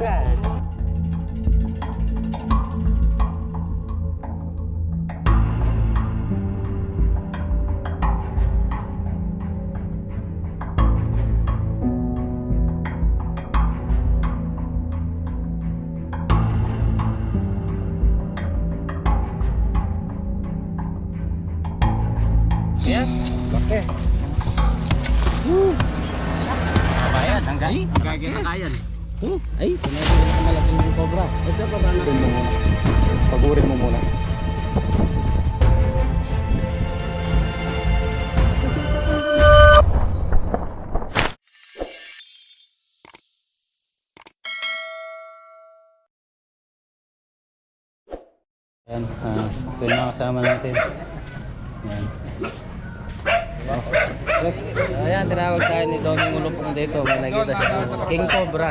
Yan. Yan, ah, ito yung mga kasama natin. Yan. Oh, Rex. Ayan, tinawag tayo ni Donnie Mulupong dito. May nakita siya po. King Cobra.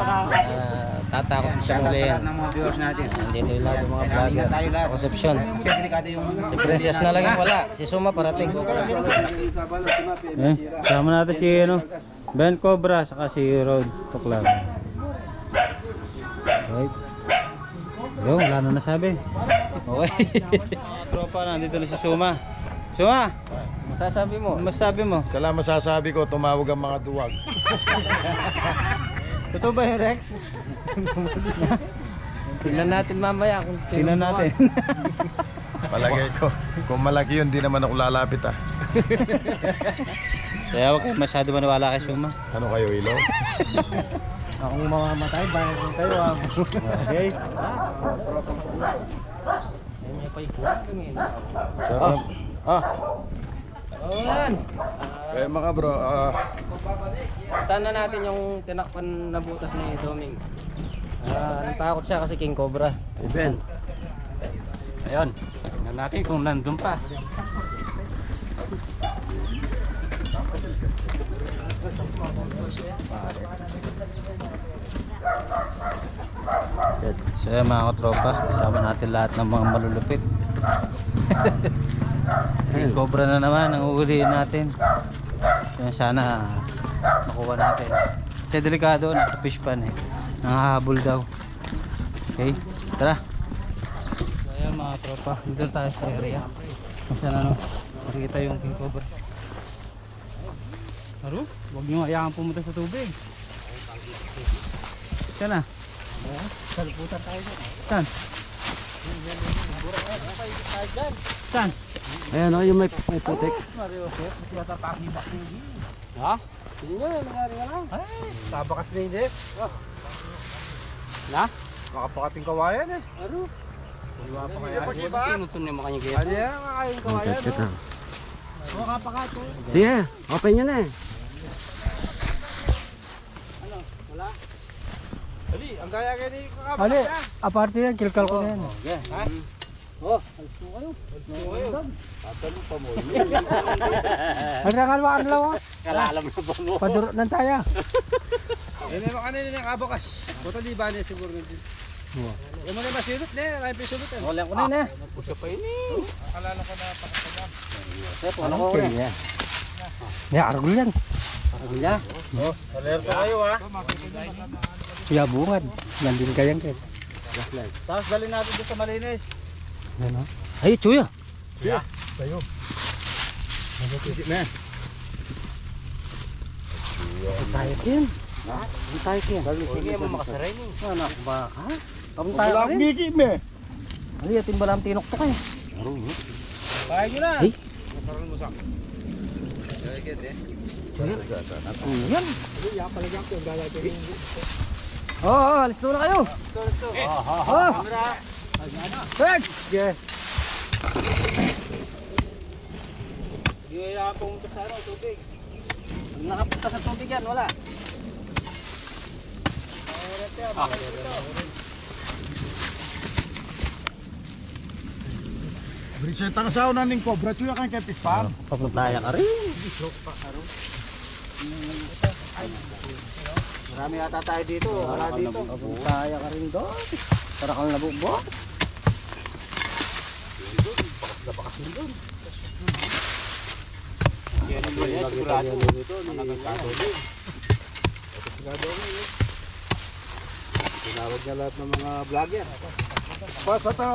Ah, tatakot siya muli yan. ng mga viewers natin. Nandito yung lahat ng mga vlogger. tayo lahat. Kasi delikado yung Si Princess na lang yung wala. Si Suma parating. Eh, kasama natin si ano, Ben Cobra saka si Rod Tuklag. Right. Yo, wala na nasabi. Okay. Tropa, nandito na si Suma. Suma, Masasabi mo? ano masabi mo? Sala masasabi ko, tumawag ang mga duwag. Totoo ba yung Rex? Tingnan natin mamaya kung Tingnan natin. Malagay ko. Kung malaki yun, di naman ako lalapit ah. Kaya huwag kayo masyado maniwala kay Suma. Ano kayo, ilaw? Akong mamamatay, bayan ko kayo ah. Okay? So, Ah, Ayan. kaya mga bro, ah, Tanda natin yung tinakpan na butas ni Doming. Ah, natakot siya kasi King Cobra. Ben. Ayun. Tingnan natin kung nandun pa. So yan mga katropa, kasama natin lahat ng mga malulupit. King Cobra na naman ang uhulihin natin. So yan, sana makuha natin. Kasi delikado, nasa fish pan eh. Nangahabol daw. Okay, tara. So yan mga tropa, dito tayo sa area. Kung saan ano, makikita yung King Cobra. Aro, huwag niyo hayaan pumunta sa tubig. Saan na? Salputan tayo dyan. Saan? Saan? Ayan o, yung may, may putik. Ha? Tabakas na hindi. Na? Makapakating kawayan eh. Aro? Iwa pa kaya. Tinutun niya makanya Ano yan, kakain kawayan. no? Sige, open nyo na eh. Ali, ang gaya kayo ni Ali, kakabakas. aparte yan, kilkal ko na yan. Okay. Ha? Oh, alis mo kayo. Ang rangal mo, ano ah. Kalalam na ba mo? Padurot ng tayo. Eh, may mga kanina ng kabakas. Buto di ba niya siguro nito. Yung mga masulot na, kaya pisulot eh. Wala ko na na. Pusa pa yun eh. Akalala ko na pakasama. Sep, ano ko na? Kaya. May argol yan. Pagulya. alerto kayo ah. Kaya bungad. Nandun kayang kaya. Tapos galing natin dito sa malinis. Yan o. Ay, chuya. Tayo kin. Ang tayo kin. Sige mo makasaray ni. Ano ba? Ha? Kapag tayo ka rin. Miki me. Ay, atin ba lang tinok to kayo? Kaya nyo na. Ay. Masaron mo sa. Yan. Oo, oh, alis na kayo. Oh. Third. Yeah. Yung iya pumunta sa ano, tubig. Nakapunta sa tubig yan, wala. Briseta ka sa unan ng cobra, tuya kang kepis pa. Papuntaya ka rin. Marami yata tayo dito. Wala dito. Papuntaya ka rin doon. Para kang nabubok. Kaya Tinawag niya lahat ng mga vlogger. Basta ta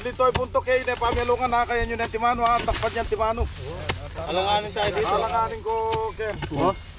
dito ay punto kay na pamelungan na kaya nyo na timano ha, takpan yan timano. Alanganin tayo dito. Alanganin ko Ken.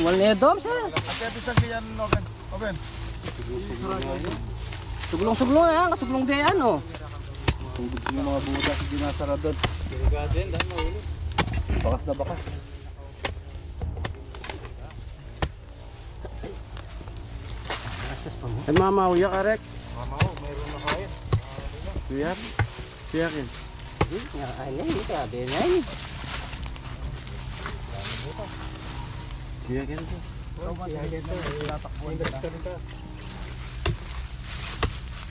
Wal niya dom sa. Ate ate sa kiyan no Ben. O Ben. Suglong-suglong yan, kasuglong din yan oh. Tubig yung mga butas hindi nasara doon. Delikado yan, dahil mahulog. Bakas na bakas. Nagmamauya ka, Rex. Mamaw, meron na kain. Kuya. Kuya Ken. Ay, hindi grabe na yun. Kuya Ken.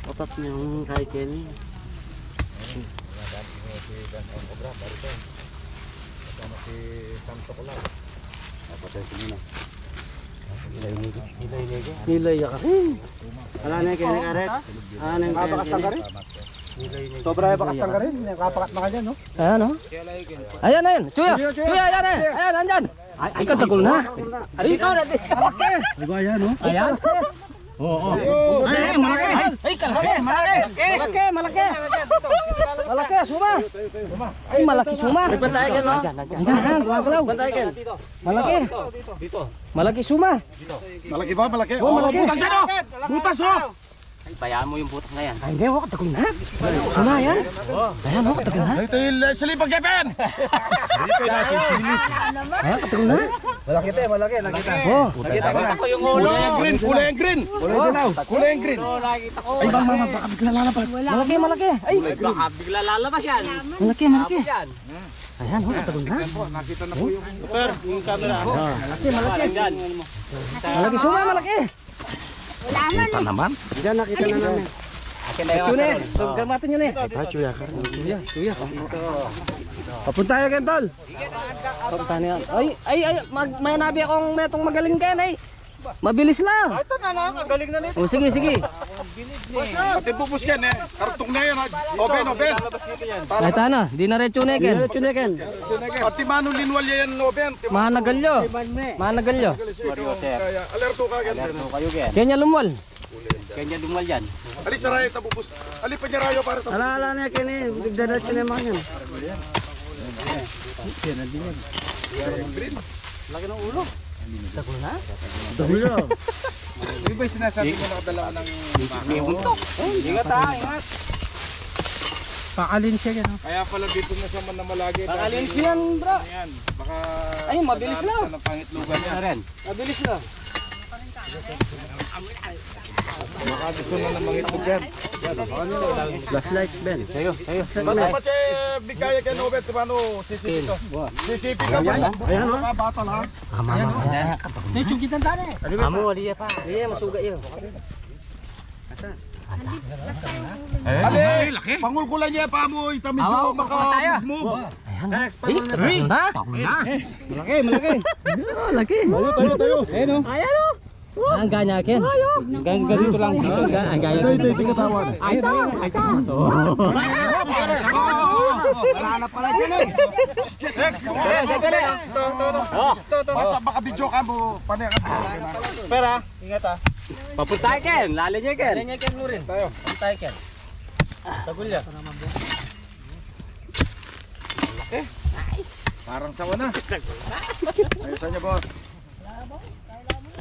Otat niyang kay Kenny. Nilay ka rin. Ano na Kenny Karet? Ano yung Kenny Karet? Sobra yung bakas ng karin. Kapakat na ka dyan, no? Ayan oh. Ayan, ayan. Chuya! Chuya, ayan eh. Ayan, andyan. Ay, ay, katagol na. Ay, ikaw na. Malaki. Diba yan, no? Ayan. Oo. Ay, malaki. Ay, malaki. Malaki. Malaki, malaki. Malaki, suma. Ay, malaki suma. Bantay ka, no? Andyan. Gumagalaw. Bantay ka. Malaki. Malaki suma. Malaki ba? Malaki? Oh, malaki. butas yan oh! Butas oh! Bayaan mo yung butas na yan. Ay, hindi. Wak, katagol na. Suma yan. Ayan, wak, katagol na. Ito yung silipag Jepen! Dito yung nasa silip. Ayan, katagol na. Malaki tayo, malaki. Nakita. Oh. Nakita ko na. Yung ulo. Kulay ang green, kulay ang green. Kulay dilaw. Kulay ang green. nakikita ko. Ay, bang mama, baka bigla lalabas. Malaki, malaki. Ay, Baka bigla lalabas yan. malaki, malaki. Yan. Ayan, wak, katagol na. Nakita na po yung... Super, yung camera. Malaki, malaki. Malaki suma, malaki. Diyan nakita na namin. Akin na yung asarol. so gamatin nyo na. Chuya ka. Chuya, chuya. Papunta tayo, Kentol. Punta na yan. Ay, ay, ay, mag, may nabi akong metong magaling ka ay. Mabilis lang. Ito na na, galing na nito. O sige, sige. Pati bubus yan eh. Kartong na yan. Open, open. Ay, tana, di na rin chunekin. Chuneken. Pati manong linwalya yan, open. Mahanagalyo. Kaya alerto ka agad. kayo gen. Kenya lumwal. Kanya dumal yan. Ali sa rayo, tabubus. Ali pa niya rayo para tabubus. Ala, ala na, Kenny. Digdadat na mga yan. Laki ng ulo. Dulo. Di ba sinasabi mo nakadala ng... May untok. Ingat ha, ingat. Pakalin siya yan. Kaya pala dito na sa Manamalagi. Pakalin yan, bro. Yan. Baka... Ay, mabilis lang. Sa pangitlugan yan. Na. Mabilis lang. Baka gusto na ng mangitlog yan. Flashlight, Ben. Tayo. Basta pa siya bigaya kay Nobel. Paano? Sisipi to. Sisipi ka ba? Ayan, oh. Mga bata lang. Amo, di pa. Di, masuga yun. Ali! Laki! Pangulkulan niya pa mo. Itamid mo maka-move. Ay, takbo na. Na. Malaki, malaki. Laki. Tayo, tayo, tayo. Ayan, oh. Ayan o. Ang ganya, Ken. Hanggang ganito lang dito. Ang ganya. Ito, ito, ito katawan. Ay, ito. Ay, ito. Wala pala dyan, eh. Basta baka video ka mo. Panay ka. Pera, ingat ah. Papunta Ken. Lalo niya Ken. Ganya, Ken mo rin. Tayo. Tayo, Ken. Tagulya. Parang sawa na. Ayos niya boss.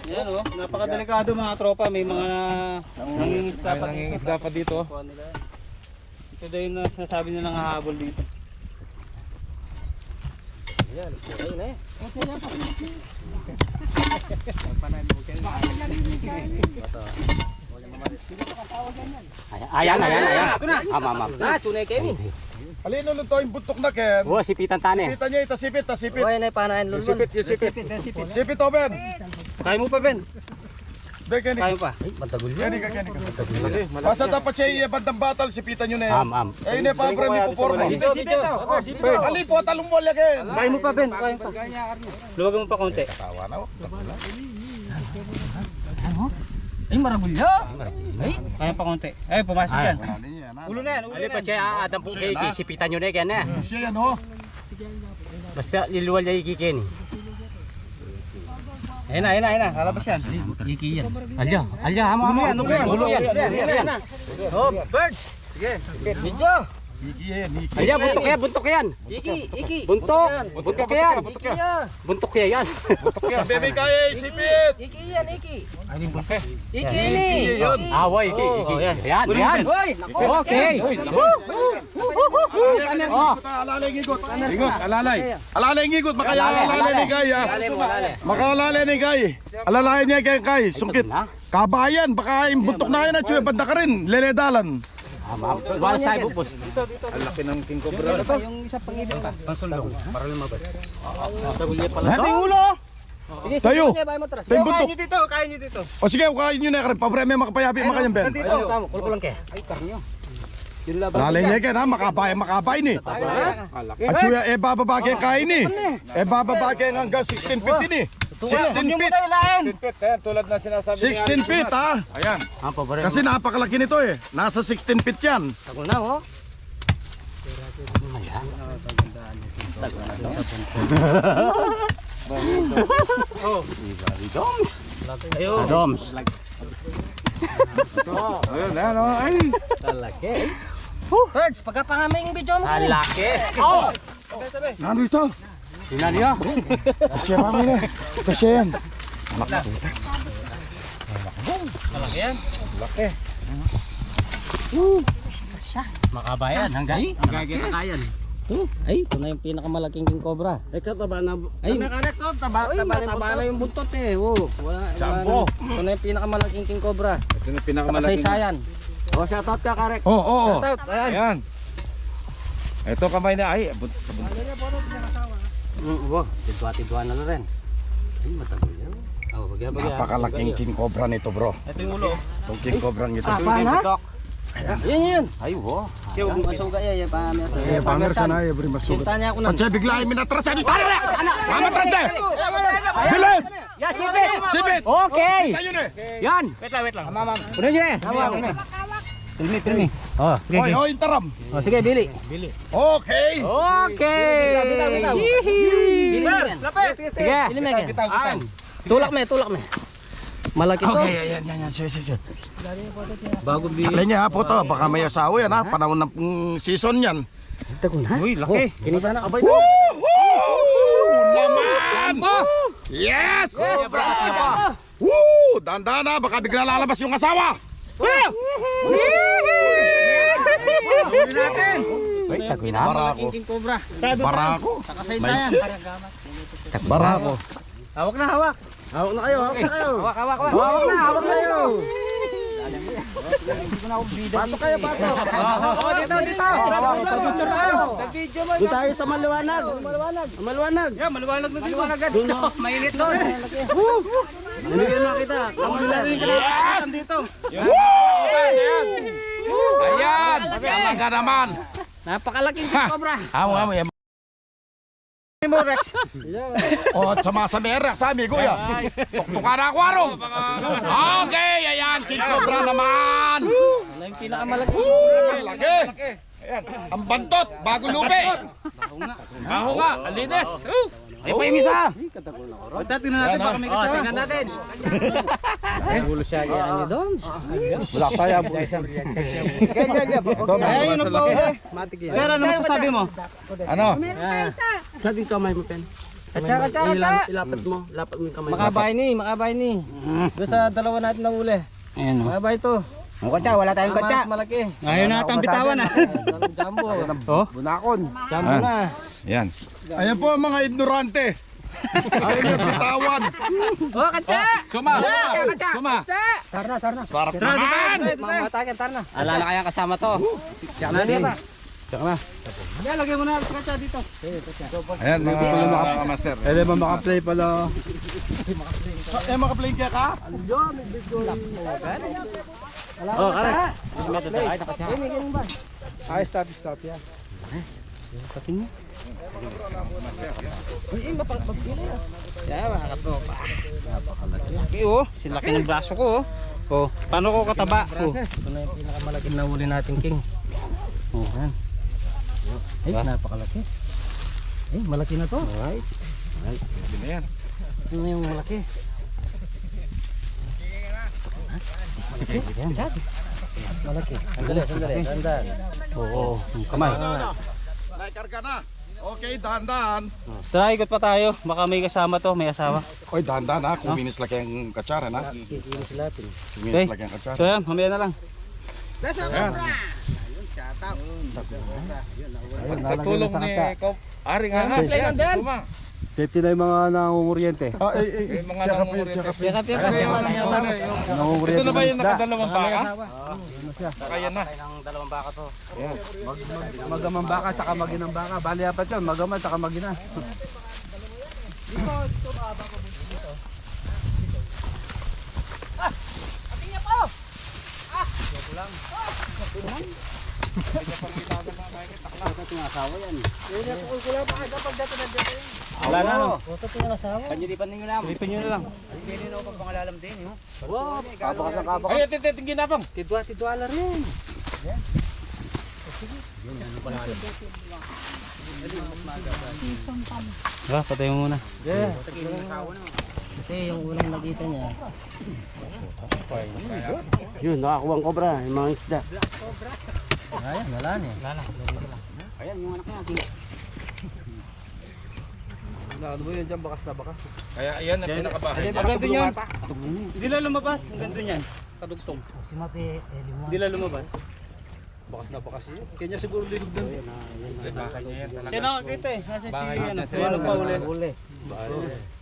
Yan oh, napakadelikado mga tropa. May mga nangingisda pa. Nangingisda pa dito. Ito daw yung nasasabi nilang hahabol dito. Ayun eh. Ayan, ayan, ayan. Ah, mama. Ah, tunay, Kenny. Alino nito yung buntok na ken. Oh, sipitan tani. Kita niya itasipit, tasipit. Oy, nay panain lulun. Sipit, sipit. Sipit to, Ben. Kaya mo pa, Ben. Ben, kani. Kaya pa. Ay, matagol Kani ka, kani ka. Basta dapat siya iya bandang batal, sipitan nyo na yan. Am, am. Eh, ini pa pre, may puporma. Dito, dito. Ali po, talong mo lagi. Kaya mo pa, Ben. Kaya mo pa. Luwagan mo pa konti. Ay, maragulyo. Ay, Kaya pa konti. Ay, pumasok yan. Ulo na yan, ulo ali na pa yan. siya adam po kay sipitan nyo na yan eh. Siya yan, oh. Basta liluwal niya ikikin. Ayun na, ayun na, ayun na. Lalabas yan. Iki yan. Alya, alya hamo. Ulo yan, ulo yan. Ulo yan. Yan, yan, yan. Oh, birds. Sige. Dito. Higi yan, higi. Alya, buntok yan, buntok yan. Iki, iki. Buntok. Buntok yan. Buntok yan. Buntok yan yan. Sabi may kaya, isipit. Iki yan, iki. Ay, yung bunke. Iki Higi ini. yun. Ah, woy, iki, iki. Oh, yan. Yan, Ulo yan. yan. Woy, okay. Oh. Alalay ngigot. Alalay. Alalay ngigot, makaya Alalay, alalay alalay. ni alale. Makaalalay ni Gay. Alalayan niya kay Kay. Sungkit. Kabayan, baka yung buntok na yan at suya banda ka rin. Leledalan. Wala sa ibo, boss. Yung isa pang pa. Pansulong, para lumabas. Lahat yung ulo. Sige, Tayo. sige, bahay mo tras. Sa yung Kaya buntok. nyo dito, kaya nyo dito. O sige, kain nyo na ka. Pabreme makapayabi mga kanyang Ben. Nandito. Ayun, tamo, kulkulang ke. Ay, karnyo. Lalay niya kaya na, makabay, makabay ni. At suya, eh bababa kaya kain ni. Eh bababa kaya hanggang 16 feet din eh. 16 feet. Lain. 16 feet ha. Ah, pabare. Kasi napakalaki nito eh. Nasa 16 feet yan. Tago na, oh. Ayun. Doms. Ayun, ano, ay. Talaki. Birds, pagkapangaming video mo. Talaki. Oh! Ano ito? Tingnan niyo. Kasi kami na. Kasi yan. Makabayan hanggang hanggang kakayan. Ay, ito na yung pinakamalaking king cobra. Ay, kataba na. Ay, Nakanek to, taba, Ay, taba na buntot. na yung buntot eh. Oh, wala, wala. Ito na yung pinakamalaking king cobra. Ito na pinakamalaking. kasaysayan. Oh, shoutout ka, Karek. Oo, oo, oo. Shout out, ayan. Ayan. Ito kamay na ay abot. Mm, wow, tidwa-tidwa na na rin. Ay, matagal yan. Oh, bagya, bagya. Napakalaking king cobra nito bro. Ito yung ulo. Itong king cobra nito. Ah, pa na? Ayan, yan. Ay wo. Kaya masuga yan, yung pamir. Eh, banger sana eh, bri masugat. Sinta niya ako na. Pansya bigla ay minatrasan. Tara na! Mamatras na! Bilis! Ya, sipit! Sipit! Okay! Na! Yan! Wait lang, wait lang. Puno niyo eh! Pilmi, pilmi. Oh, Oy, oy, taram! oh, sige, Billy. Okay! Okay! Bitaw. Billy, Ber, Megan. lapit. Sige. Billy, Megan. Ayan. Tulak me, tulak me. Malaki to. Okay, ayan, yan, yan. Sige, sige, sige. Bago bi. Takla niya ha po to. Baka may asawa yan ha. Panahon ng mm, season yan. Tagun ha? Uy, laki. Kinisa na. Abay. Laman! Yes! Yes, bravo! Woo! Dahan-dahan na. Baka bigla lalabas yung asawa. Huli natin. Uy, tagun na. Barako. Barako. Kasaysayan. Barako. Hawak na, hawak. Hawak na kayo, hawak na kayo. Hawak, hawak, hawak. Hawak na, hawak na kayo. Patok kayo, patok. Oh, dito, dito. Picture tayo. Doon tayo sa maliwanag. Maliwanag. Maliwanag. Yeah, maliwanag na dito. Maliwanag Dito, mainit doon. Hindi ka makita. Kamay natin yung kinakatakan dito. Ayan! Talaga naman! Napakalaking King Cobra. Amo, amo, amo. mo, Rex. O, sama sa mera, sabi ko ya. Tuktukan na ako, aro. Okay, ayan, king cobra naman. Ano yung pinakamalaking Laki. Ang bantot, bago lupi. Baho nga, alinis. Ay, pa yung isa. Wait, tingnan natin baka may Oh, kasama. tingnan natin. Ulo siya yan ni Don. Wala kaya po. Ay, yun ang pauli. Matik yan. Pero ano masasabi mo? Ano? Sa dito kamay mo, Pen. Katsa, katsa, katsa. Ilapat mo. Lapat mo yung kamay. Makabay ni, makabay ni. Doon sa dalawa natin na uli. Ayan o. Makabay to. Ang kotsa, wala tayong kotsa. Malaki. Ayaw na atang bitawan ah. Jumbo. Oh? Bunakon. Jumbo na. Yan. Ayan po ang mga ignorante. Ayaw niya bitawan. Oh, katsa! Suma. Suma. Tarna, tarna. Sarap naman. Mamatakin, tarna. Alala kaya kasama to. Tsaka na. Tsaka na. Hindi, lagay mo na kacha dito. Ayan, mga master. Eh, di ba makaplay pala? Eh, makaplay kaya ka? Oh, kare. Ay, stop, stop yan. Laki oh. Silaki ng braso ko oh. Oh, paano ko kataba? Oh. Ito na yung pinakamalaking nahuli natin, King. Oh, yan. Ay, napakalaki. Ay, malaki na to. Alright. Yun na yan. Ito na yung malaki. Malaki? Malaki. Sandali, sandali, sandali. Oo, oh, kamay. Naikarga na. Okay, dahan-dahan. Tara, ikot pa tayo. Baka may kasama to, may asawa. Oy, dahan-dahan ha. Kuminis laki ang katsara na. Kikinis natin. Kuminis laki ang katsara. So yan, mamaya na lang. Sa tulong ni Kop. Aring ahas. Yan, suma. Safety na yung mga nangunguryente. Ah, eh, eh, Yung mga up yan kasi mga nangyasama. Ito Nangunguryente na ba yung nakadalawang baka? siya. Kaya na. ng dalawang baka to. Magamang baka tsaka maginang baka. Bali apat yun. Magaman tsaka magina. Wala na, no? Panyilipan ninyo lang. Pilipin nyo na lang. Kabakas ang kabakas. Ay, atitin ginapang. Tidwa, tidwa la rin. Tara, patay mo muna. Kasi yung unang nakita niya. Yun, nakakuha ang kobra, yung mga isda. Ayan, wala na eh. Wala na. Ayan, yung anak niya. Ano ba yun dyan, bakas na bakas. Kaya ayan ang pinakabahay. Ang ganto niyan. Hindi lang lumabas. Ang ganto niyan. Kadugtong. Si Mati, eh, lima. Hindi lang lumabas. Bakas na bakas yun. Kanya siguro linog doon. Bahay niya yan talaga. Siya nakakita eh. Nasa si Bahay ano. niya, Kaya nagpahuli. Uli.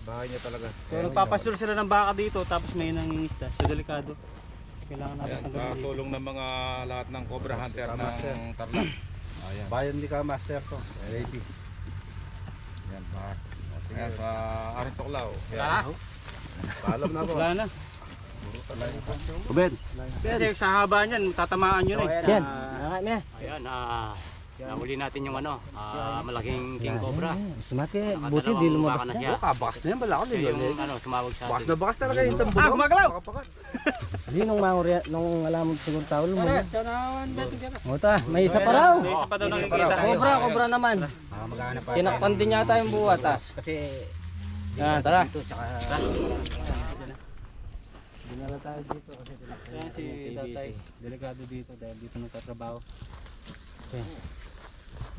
Bahay niya talaga. So nagpapasur sila ng baka dito tapos may nangingisda. So delikado. Kailangan natin Ayan, sa tanggalin dito. tulong ng mga lahat ng Cobra Hunter ng Tarlac. Ayan. Bayan di ka master to. Ready. Yan, pa. Kaya sa Arintoklao. Ah? Paalam na ako. Wala na. Ubed. Kasi sa haba niyan, tatamaan yun eh. Yan. Ayan, ah, nahuli natin yung ano, ah, malaking king cobra. Si Mati, Nakadalawang buti di lumabas baka na na. siya. Kabakas na yan, bala ko Siya yung ano, tumawag sa Bakas atin. na bakas talaga yung tambo. Ah, gumagalaw! Hindi nung mangurya, nung alam mo siguro tao lumabas. Ota, may isa pa raw. May isa pa daw nakikita. Cobra, cobra naman. Tinakpan din yata yung buwatas. Kasi Yan, tara. dinala tayo dito kasi Kaya si tatay, delikado dito dahil dito nagtatrabaho.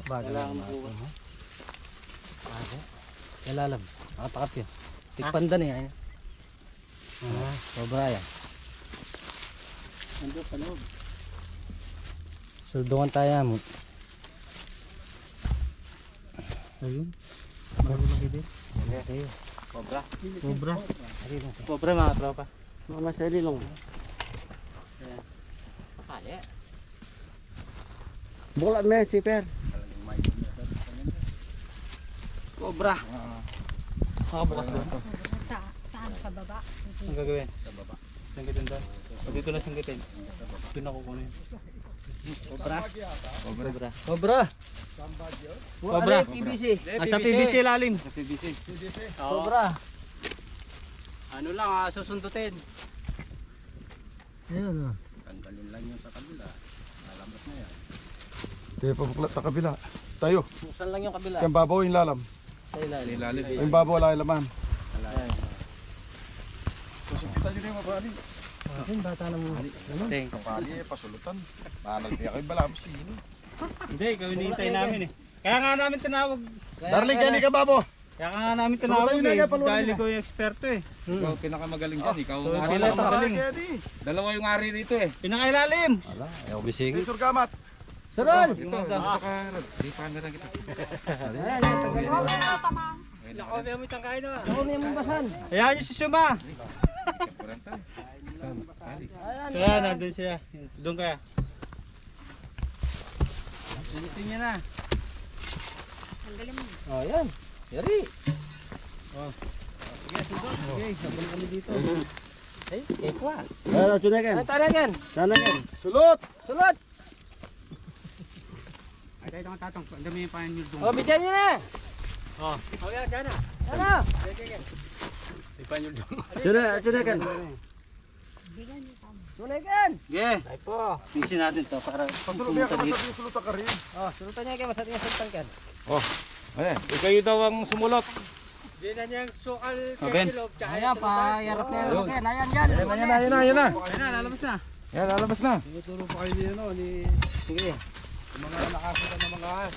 Kailangan makuha. Ilalam. Nakatakap yun. Tikpanda na yan. Ah, cobra yan. Nandun sa loob. Suldungan tayo mo. Ayun. Malulaki din. Okay. Cobra. Cobra. Cobra mga tropa. Mga masali lang. Bulat me si Per. Cobra. Nakabukas doon. Sa, saan? Sa baba? Ang gagawin? Sa baba. Sanggitin doon. O dito na sanggitin. Doon ako kunin. Cobra. Cobra. Cobra. Cobra. PBC. Nasa PVC lalim. Cobra. Ano lang, ah, susundutin. Ayun. oh. Tayo pabuklat sa kabila. Tayo. Buksan lang yung kabila. Kaya babaw yung lalam. Sa ilalim. Ilalim. Yung babaw wala yung laman. Ayun, bata na mo. Teng. Kapali eh, pasulutan. Nanag niya kayo balam sino. Hindi, ikaw hinihintay namin eh. Kaya nga namin tinawag. Darling, yan ka babo. Kaya nga namin tinawag na eh. Dahil na. ikaw yung eksperto eh. Ikaw pinakamagaling dyan. Ikaw ang ari. Dalawa yung ari rito eh. Pinakailalim. Sir Gamat. Saron! Ito, dito ka. Di pa na kita. Ako may mabasan. Ayan yung si Suma. Kurenta. Kaya nandun siya. Doon kaya. Sinitin niya na. Tanggalin mo. Oh, yan. Yari. Oh. Sige, sunod. Okay, sabon kami dito. Ay, ekwa. Ano, tunagan? Ano? Tanagan. Sulot! Sulot! Ay, tayo mga tatang. Ang dami yung panin nyo Oh, bigyan niyo na! Oh, yan, dyan na. Ano? Tuna, tunagan. Bigyan niyo kami. Tunagan! Ge, Ay po. pinsin natin to para pumunta dito. Sulutan ka rin. Oh, sulutan niya kayo. Masarap niya sultan kan. Eh, kayo daw ang sumulot. Di na niyang sukal Oh, Ben. Ayan pa, yarap na yarap yan. Ayan yan. Ayan na, ayan na, ayan na. Ayun na, lalabas na. Ayan, lalabas na. Tinuturo pa kayo ni ano, ni... Sige. Mga nakakita ng mga ahas.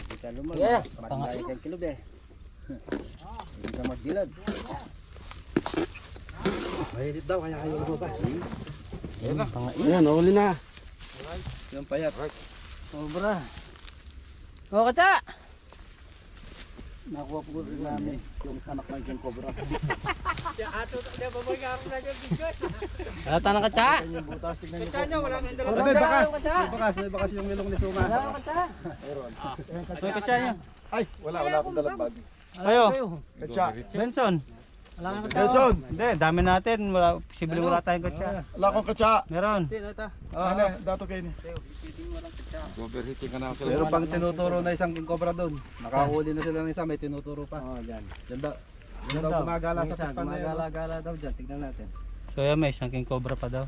Hindi ka lumal. Yeah. Matangay kang kilog eh. Hindi ka magdilad. Mahilit daw kaya kayo lumabas. Ayan, uli na. Yung payat. Sobra. Oh, kaca! Nakuha po rin namin yung anak ng King Cobra. Na kaca? Yung butas, tignan niyo po. walang May bakas. May bakas, may bakas yung nilong ni Suma. May katsa niyo. Ay, wala, wala akong dalang bag. Kayo. Katsa. Benson. Wala ka kaca. Nelson, Hindi, dami natin. Wala, posible wala tayong katsa. wala akong katsa. Meron. Ano, dato kayo ni. Overheating ka na. Meron pang tinuturo na isang cobra doon. Nakahuli na sila ng isa, may tinuturo pa. Oh, dyan. Dyan Dyan daw gumagala sa na yun. Gumagala daw dyan, tignan natin. So yan, may isang king cobra pa daw.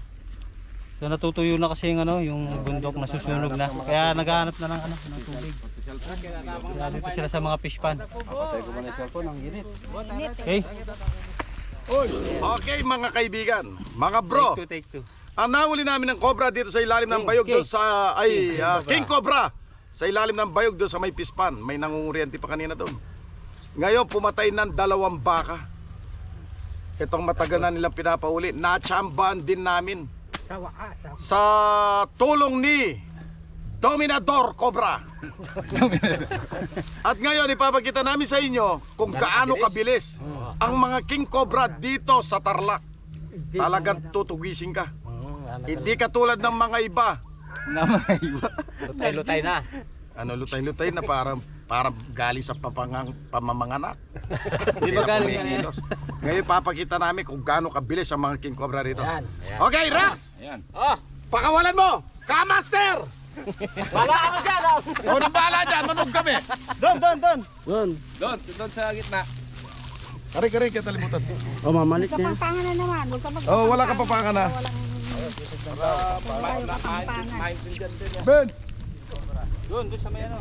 So natutuyo na kasi yung ano, yung bundok na susunog na. Kaya naghahanap na ng ano, ng tubig. Kaya dito sila sa mga fish pan. Patay ko muna yung cellphone, ang init. Okay? Okay mga kaibigan, mga bro, Take two, take two. ang nahuli namin ng cobra dito sa ilalim ng bayog doon sa, ay, ah, King Cobra, sa ilalim ng bayog doon sa may pispan, may nangunguriente pa kanina doon. Ngayon pumatay ng dalawang baka. Itong matagal na nilang pinapahuli, natsambahan din namin sa tulong ni Dominador Cobra. At ngayon ipapakita namin sa inyo kung gaano kabilis ang mga King Cobra dito sa Tarlac. Talagang tutugisin ka. Hindi katulad ng mga iba. Lutay-lutay na. Ano lutay-lutay na parang parang galing sa papangang pamamanganak. Hindi ba galing Ngayon papakita namin kung gaano kabilis ang mga King Cobra rito. Okay, Rax! Ayan. Pakawalan mo! Kamaster! Bala ka dyan! Oh, na bala dyan! Manog kami! Doon, doon, doon! Doon. Doon, doon sa gitna. Aray ka rin, kaya talimutan. Oh, mamalik na yan. Kapampangan na naman. Huwag ka Oh, wala ka papangan na. Walang... Wala. Ben! Doon, doon sa may ano.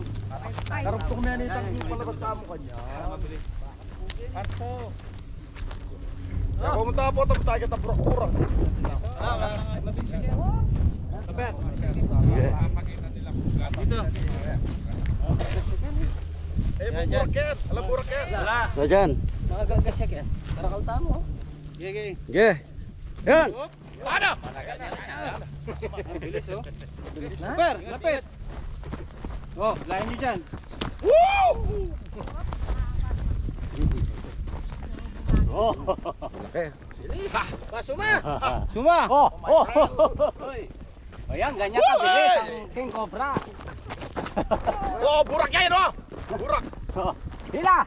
Karap ko kumayan itang yung palabas sa mo kanya. Kaya pumunta po, tapos tayo kita brokura. Eh, burakyan! Alam burakyan! So, dyan. Nakagagasya ka. Karakalta mo. Sige, sige. Ge. Yan. Ano? Bilis oh. Super, lapit. Oh, lain niyo dyan. Pasuma. Suma! Oh, oh, oh. Ayan, ganyan kabilis ang King Cobra. Oo, burakyan oh! Burak! Hila!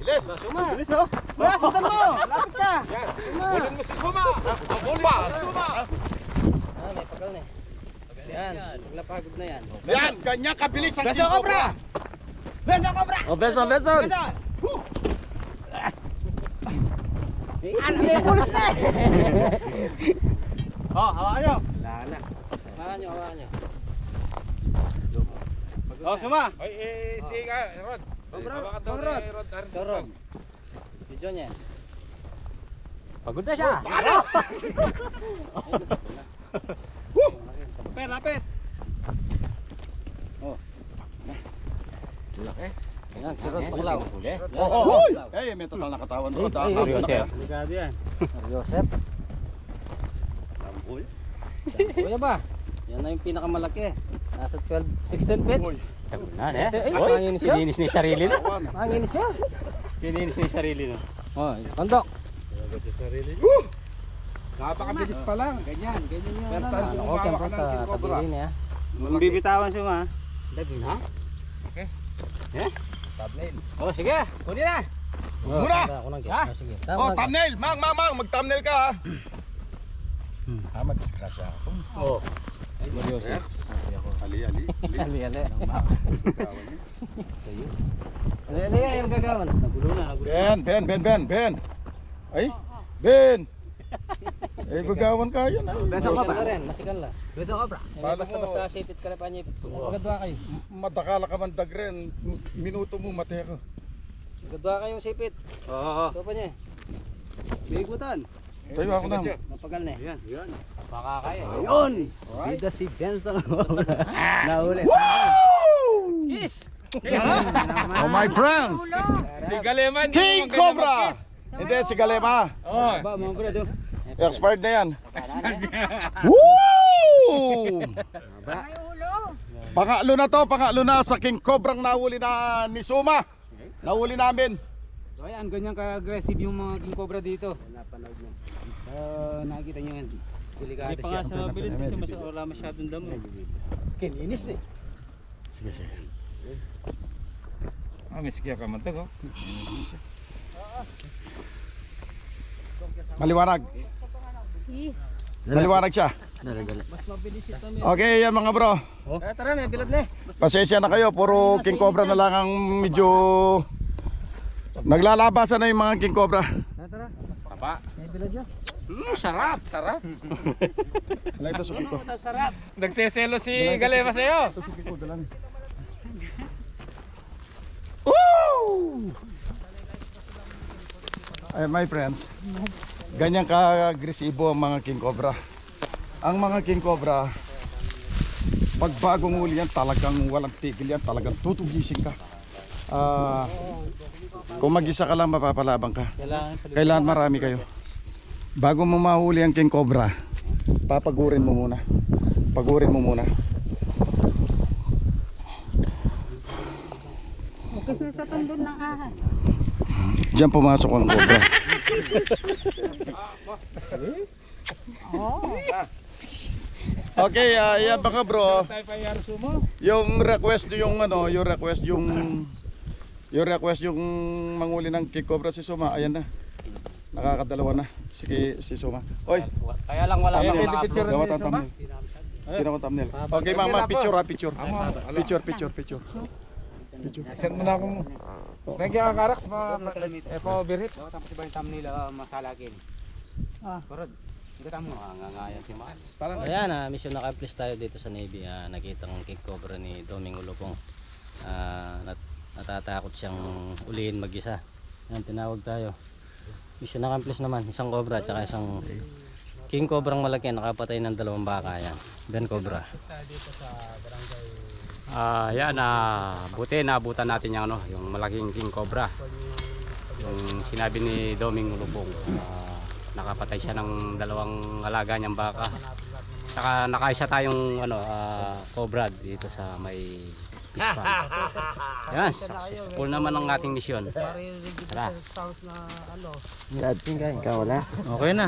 Bilis! Bilis oh. Wala, sundan mo! Lapit ka! Bulin mo si Suma! Bulin mo si Suma! Ah, may pagal na eh. Yan, pag napagod na yan. Yan, ganyan kabilis ang Beso Cobra! Beso Cobra! Oh, Beso, Beso! Ano may pulos na eh! Oh, hawakan nyo. Wala na. Hawakan nyo, hawakan nyo. Oh, suma. Ay, eh, si Rod. Rod, Rod. Rod. Video niya. Pagod na siya. Lapit, lapit. Yan, si Rod Paklaw. Oh, oh, Eh, may total na katawan. Rod, ah. Delikado yan. Joseph. Tambul. Kuya ba? Yan na yung pinakamalaki. Nasa 12, 16 feet. Uy. Na, eh. Manginis siya. Sininis ni sarili no? Manginis siya. Sininis ni sarili no? Oh, kondok. Napakabilis pa lang. Ganyan, ganyan yung Ano, okay, po sa tabi rin eh. Kung bibitawan siya ma. Dagin ha? Okay. Eh? Oh, sige. Kunin na. Muna! Ha? Oh, thumbnail! Mang, mang, mang! Mag-thumbnail ka ha! Ah, madisgrasya ako. Oh. Ali, ali. Ali, ali. Ali, ali, yung gagawin. Nagulo na, nagulo. Ben, Ben, Ben, Ben, Ben! Ay! Ben! Eh, bagawan ka yun. ah. Beso ka ba? rin, masikal na. Beso ka ba? Paano Basta mo? basta sipit ka na pa niya. Magadwa kayo. Madakala ka man dagren. Minuto mo, mate ko. Magadwa kayong sipit. Oo. So pa niya. Bigutan. Tayo ako na. Mapagal na. Yan, yan. Baka kaya. Ayun! Bida si Benson. Nahuli. Yes! Oh, my friends! Si Galeman. King Cobra! Hindi, si Galema. Oh. Ba, mga brado. Expired na yan. Woo! May ulo. Pangalo na to, pangalo na sa King Cobrang nahuli na ni Suma. Nahuli namin. So ayan, ganyan ka-aggressive yung mga king cobra dito. Napanood mo. Uh, nakita niyo yan. Delikado Hindi pa nga siya. siya mabilis kasi mas wala masyadong damo. Kininis na eh. Ah, miski ka man to. oh. Maliwanag. Yes. Maliwanag siya. Okay, yan mga bro. Eh, tara na, bilad na eh. Pasensya na kayo, puro King Cobra na lang ang medyo naglalabasan na yung mga King Cobra. Tapa. Mm, sarap, sarap. Wala ito suki ko. Nagseselo si Galema sa'yo. Ay, my friends, ganyan ka-agresibo ang mga King Cobra. Ang mga King Cobra, pag bagong huli yan, talagang walang tigil yan, talagang tutugisin ka. Ah, kung mag-isa ka lang, mapapalabang ka. Kailangan marami kayo. Bago mo mahuli ang King Cobra, papagurin mo muna. Pagurin mo muna. Kasi sa tundon ng ahas. Diyan pumasok ang Cobra. Okay, ah, yan mga bro. Yung request yung ano, yung request yung yung request yung manguli ng King Cobra si Suma, ayan na. Nakakadalawa na. Sige, si Suma. Oy, Kaya lang wala pang naka-upload. gawa tang thumbnail. Ginawa thumbnail. Okay, mama, picture ha, picture. Picture, picture, picture. Send mo na akong... Nagya ka karaks pa. Eh po, birit. Tapos iba yung thumbnail uh, masalagin. Ah, parod. Hindi ka mo. Ngangaya si Mas. Ayan, ah, mission naka-accomplish tayo dito sa Navy. Ah, nakita ng King Cobra ni Domingo Lupong. Ah, nat natatakot siyang ulihin mag-isa. Yan, tinawag tayo. Mission accomplish naman. Isang Cobra at isang King Cobra ang malaki. Nakapatay ng dalawang baka yan. Ben Cobra. Ah, yan ah, buti naabutan natin yung ano, yung malaking king cobra. Yung sinabi ni Doming Lubong, ah, nakapatay siya ng dalawang alaga niyang baka. Saka nakaisa tayong ano, ah, cobra dito sa may pispan. Yan, successful naman ang ating misyon. Tara. Okay na.